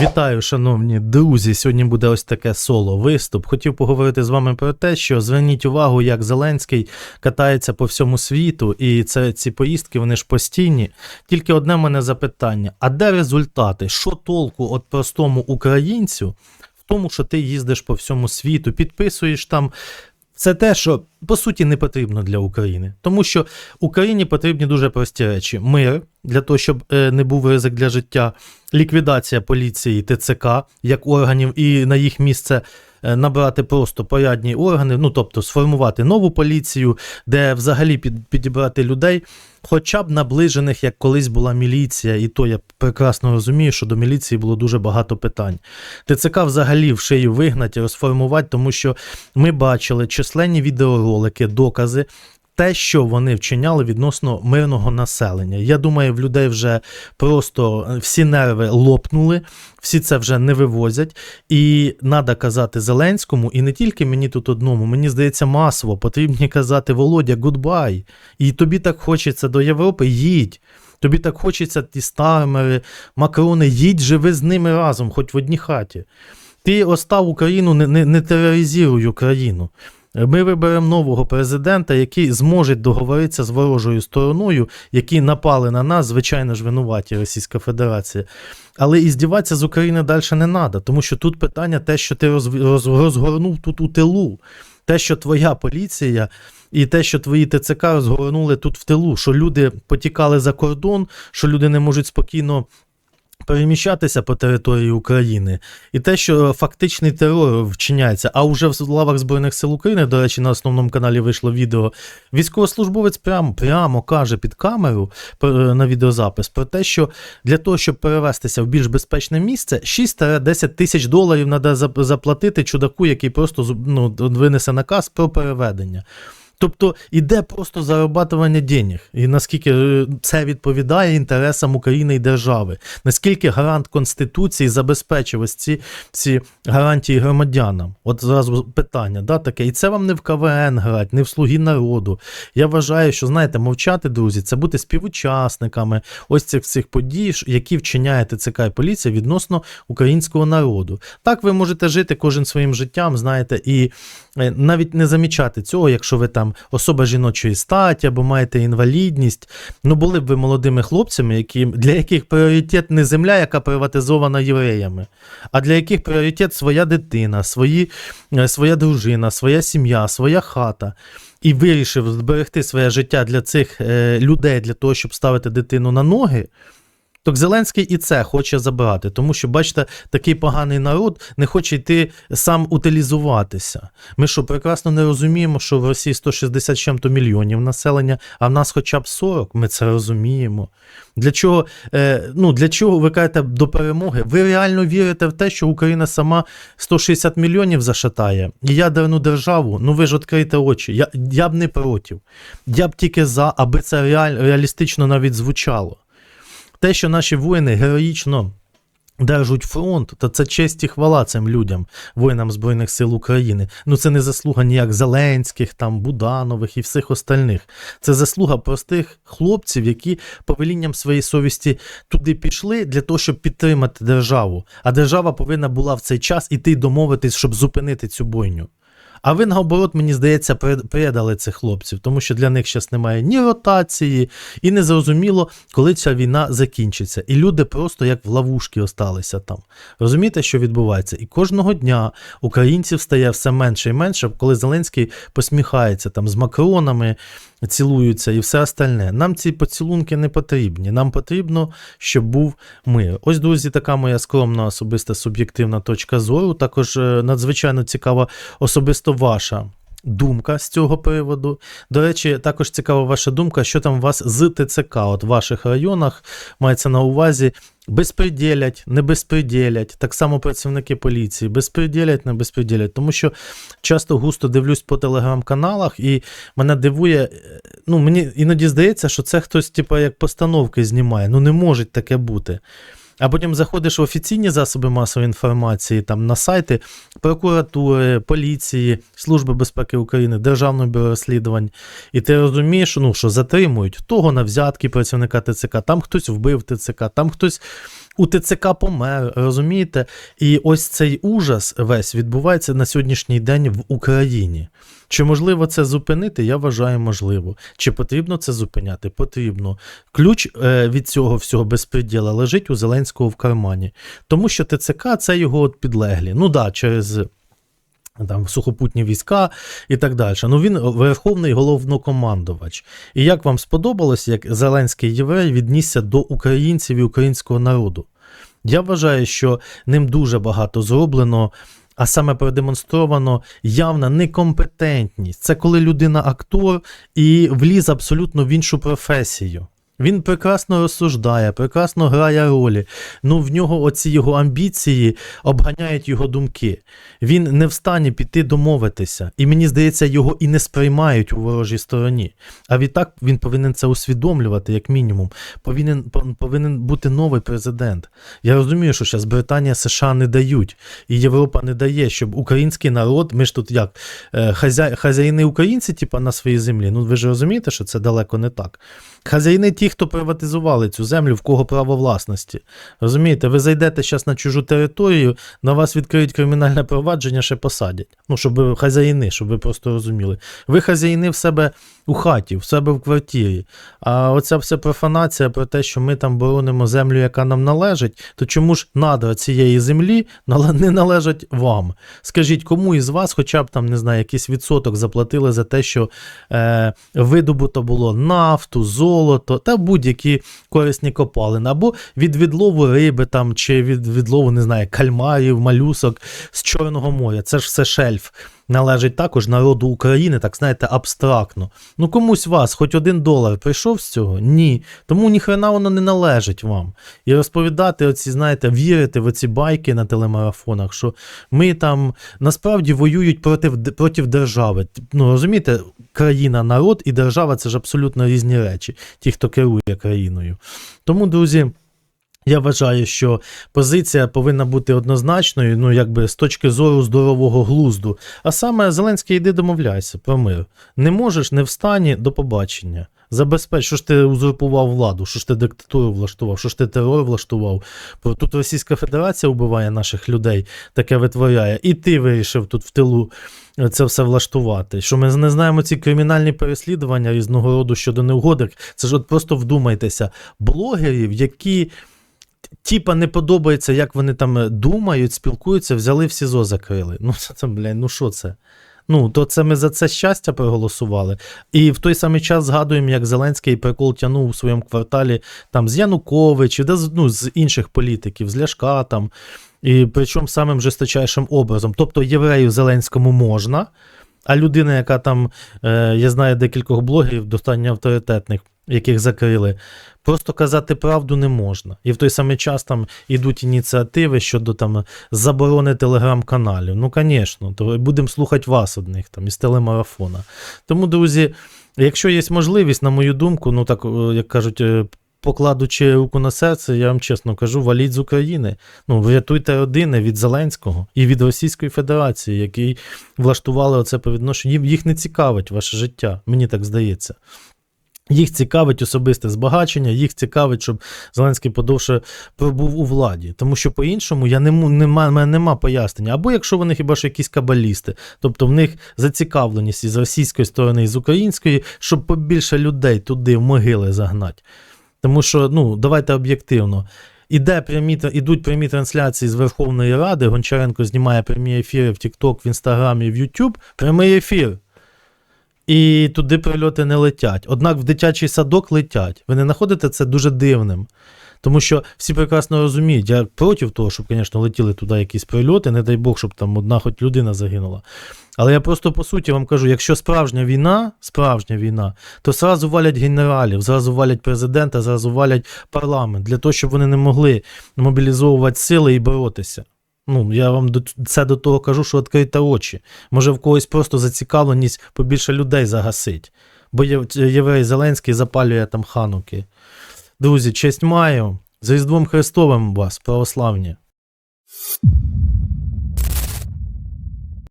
Вітаю, шановні друзі. Сьогодні буде ось таке соло виступ. Хотів поговорити з вами про те, що зверніть увагу, як Зеленський катається по всьому світу, і це ці поїздки вони ж постійні. Тільки одне мене запитання: а де результати? Що толку от простому українцю в тому, що ти їздиш по всьому світу, підписуєш там. Це те, що по суті не потрібно для України, тому що Україні потрібні дуже прості речі: мир для того, щоб е, не був ризик для життя, ліквідація поліції, ТЦК як органів, і на їх місце е, набрати просто порядні органи, ну тобто сформувати нову поліцію, де взагалі під, підібрати людей, хоча б наближених, як колись була міліція, і то я прекрасно розумію, що до міліції було дуже багато питань. ТЦК взагалі в шию вигнати, розформувати, тому що ми бачили численні відеоролики, докази. Те, що вони вчиняли відносно мирного населення. Я думаю, в людей вже просто е, всі нерви лопнули, всі це вже не вивозять. І треба казати Зеленському, і не тільки мені тут одному, мені здається, масово потрібно казати Володя, гудбай. І тобі так хочеться до Європи, їдь. Тобі так хочеться ті стармери, макрони, їдь, живи з ними разом, хоч в одній хаті. Ти остав Україну, не, не, не тероризуй Україну. Ми виберемо нового президента, який зможе договоритися з ворожою стороною, які напали на нас, звичайно ж, винуваті Російська Федерація. Але і здіватися з України далі не треба, тому що тут питання те, що ти роз, роз, розгорнув тут у тилу, те, що твоя поліція. І те, що твої ТЦК розгорнули тут в тилу, що люди потікали за кордон, що люди не можуть спокійно переміщатися по території України, і те, що фактичний терор вчиняється. А вже в лавах Збройних сил України, до речі, на основному каналі вийшло відео. Військовослужбовець прямо прямо каже під камеру е, на відеозапис про те, що для того, щоб перевестися в більш безпечне місце, 6-10 тисяч доларів треба заплатити чудаку, який просто ну, винесе наказ про переведення. Тобто іде просто зарабатування денег. І наскільки е, це відповідає інтересам України і держави, наскільки гарант Конституції забезпечив ось ці, ці гарантії громадянам? От зразу питання, да, таке. І це вам не в КВН грати, не в слуги народу. Я вважаю, що знаєте, мовчати, друзі, це бути співучасниками ось цих цих подій, які вчиняє ТЦК і поліція відносно українського народу. Так ви можете жити кожен своїм життям, знаєте, і навіть не замічати цього, якщо ви там особа жіночої статі або маєте інвалідність. Ну, були б ви молодими хлопцями, які, для яких пріоритет не земля, яка приватизована євреями, а для яких пріоритет своя дитина, свої, е, своя дружина, своя сім'я, своя хата. І вирішив зберегти своє життя для цих е, людей для того, щоб ставити дитину на ноги. Так Зеленський і це хоче забрати, тому що, бачите, такий поганий народ не хоче йти сам утилізуватися. Ми що, прекрасно не розуміємо, що в Росії 160 чим-то мільйонів населення, а в нас хоча б 40, ми це розуміємо. Для чого, е, ну, для чого ви кажете до перемоги? Ви реально вірите в те, що Україна сама 160 мільйонів зашатає і ядерну державу? Ну ви ж відкрийте очі. Я, я б не проти. Я б тільки за, аби це реаль, реалістично навіть звучало. Те, що наші воїни героїчно держуть фронт, то це честь і хвала цим людям, воїнам Збройних сил України. Ну це не заслуга ніяк Зеленських, там, Буданових і всіх остальних. Це заслуга простих хлопців, які повелінням своєї совісті туди пішли для того, щоб підтримати державу. А держава повинна була в цей час іти домовитись, щоб зупинити цю бойню. А ви, наоборот, мені здається, предали цих хлопців, тому що для них зараз немає ні ротації, і не зрозуміло, коли ця війна закінчиться. І люди просто як в ловушки осталися там. Розумієте, що відбувається? І кожного дня українців стає все менше і менше, коли Зеленський посміхається там з макронами, цілуються і все остальне. Нам ці поцілунки не потрібні. Нам потрібно, щоб був мир. Ось, друзі, така моя скромна особиста суб'єктивна точка зору. Також е, надзвичайно цікава особисто ваша. Думка з цього приводу. До речі, також цікава ваша думка, що там у вас з ТЦК, от в ваших районах мається на увазі безпреділять, не безпреділять, так само працівники поліції, безпреділять, не безпреділять. Тому що часто густо дивлюсь по телеграм-каналах, і мене дивує, е, ну мені іноді здається, що це хтось, типу, як постановки знімає. Ну не може таке бути. А потім заходиш в офіційні засоби масової інформації, там на сайти прокуратури, поліції, Служби безпеки України, Державного бюро розслідувань, і ти розумієш, ну, що затримують того на взятки працівника ТЦК, там хтось вбив ТЦК, там хтось у ТЦК помер, розумієте? І ось цей ужас весь відбувається на сьогоднішній день в Україні. Чи можливо це зупинити? Я вважаю, можливо. Чи потрібно це зупиняти? Потрібно. Ключ е, від цього всього безпреділа лежить у Зеленського в кармані. Тому що ТЦК це його підлеглі. Ну да, через. Там сухопутні війська і так далі. Ну він верховний головнокомандувач. І як вам сподобалось, як Зеленський єврей віднісся до українців і українського народу? Я вважаю, що ним дуже багато зроблено, а саме продемонстровано явна некомпетентність. Це коли людина актор і вліз абсолютно в іншу професію. Він прекрасно розсуждає, прекрасно грає ролі. Ну в нього оці його амбіції обганяють його думки. Він не в стані піти домовитися. І мені здається, його і не сприймають у ворожій стороні. А відтак він повинен це усвідомлювати, як мінімум. Повинен, повинен бути новий президент. Я розумію, що зараз Британія, США не дають, і Європа не дає, щоб український народ, ми ж тут як е, хазя, хазяїни українці, типа на своїй землі. Ну ви ж розумієте, що це далеко не так. Хазяїни ті, хто приватизували цю землю, в кого право власності. Розумієте, ви зайдете зараз на чужу територію, на вас відкриють кримінальне провадження, ще посадять. Ну, щоб ви хазяїни, щоб ви просто розуміли. Ви хазяїни в себе у хаті, в себе в квартирі. А оця вся профанація про те, що ми там боронимо землю, яка нам належить, то чому ж надра цієї землі не належать вам? Скажіть, кому із вас, хоча б там, не знаю, якийсь відсоток заплатили за те, що е, видобуто було нафту, золото та будь-які корисні копалини, або від відлову риби там, чи від відлову, не знаю, кальмарів, малюсок з Чорного моря. Це ж все шельф. Належить також народу України, так знаєте, абстрактно. Ну комусь вас, хоч один долар прийшов з цього? Ні. Тому ніхрена воно не належить вам. І розповідати, оці, знаєте, вірити в оці байки на телемарафонах, що ми там насправді воюють проти, проти держави. Ну розумієте, країна, народ і держава це ж абсолютно різні речі, ті, хто керує країною. Тому, друзі. Я вважаю, що позиція повинна бути однозначною, ну якби з точки зору здорового глузду. А саме Зеленський йди домовляйся про мир. Не можеш, не встані, до побачення. Забезпеч, що ж ти узурпував владу, що ж ти диктатуру влаштував, що ж ти терор влаштував. Тут Російська Федерація вбиває наших людей, таке витворяє, і ти вирішив тут в тилу це все влаштувати. Що ми не знаємо ці кримінальні переслідування різного роду щодо неугодок. Це ж от просто вдумайтеся, блогерів, які. Тіпа не подобається, як вони там е, думають, спілкуються, взяли в СІЗО закрили. Ну, це, блядь, ну що це? Ну, то це ми за це щастя проголосували. І в той самий час згадуємо, як Зеленський прикол тянув у своєму кварталі там з з- ну, з інших політиків, з Ляшка там. І причому самим жесточайшим образом. Тобто єврею Зеленському можна, а людина, яка там, е, я знаю декількох блогерів, достатньо авторитетних, яких закрили, просто казати правду не можна. І в той самий час там ідуть ініціативи щодо там заборони телеграм-каналів. Ну, звісно, то будемо слухати вас одних там із телемарафона. Тому, друзі, якщо є можливість, на мою думку, ну так е, як кажуть. е, Покладучи руку на серце, я вам чесно кажу, валіть з України. Ну, врятуйте родини від Зеленського і від Російської Федерації, які влаштували оце по відношенню. Їх не цікавить ваше життя, мені так здається. Їх цікавить особисте збагачення, їх цікавить, щоб Зеленський подовше пробув у владі. Тому що по-іншому я не нема, нема пояснення. Або якщо вони хіба що якісь кабалісти, тобто в них зацікавленість із російської сторони, і з української, щоб побільше людей туди в могили загнати. Тому що, ну, давайте об'єктивно. Іде прямі, ідуть прямі трансляції з Верховної Ради. Гончаренко знімає прямі ефіри в TikTok, в Інстаграмі, в YouTube. Прямий ефір. І туди прильоти не летять. Однак в дитячий садок летять. Ви не знаходите це дуже дивним. Тому що всі прекрасно розуміють, я проти того, щоб, звісно, летіли туди якісь прильоти, не дай Бог, щоб там одна хоч людина загинула. Але я просто по суті вам кажу: якщо справжня війна, справжня війна, то зразу валять генералів, зразу валять президента, зразу валять парламент для того, щоб вони не могли мобілізовувати сили і боротися. Ну, я вам це до того кажу, що відкрите очі. Може, в когось просто зацікавленість побільше людей загасить. Бо єврей Зеленський запалює там хануки. Друзі, честь маю. З Різдвом Христовим вас, православні!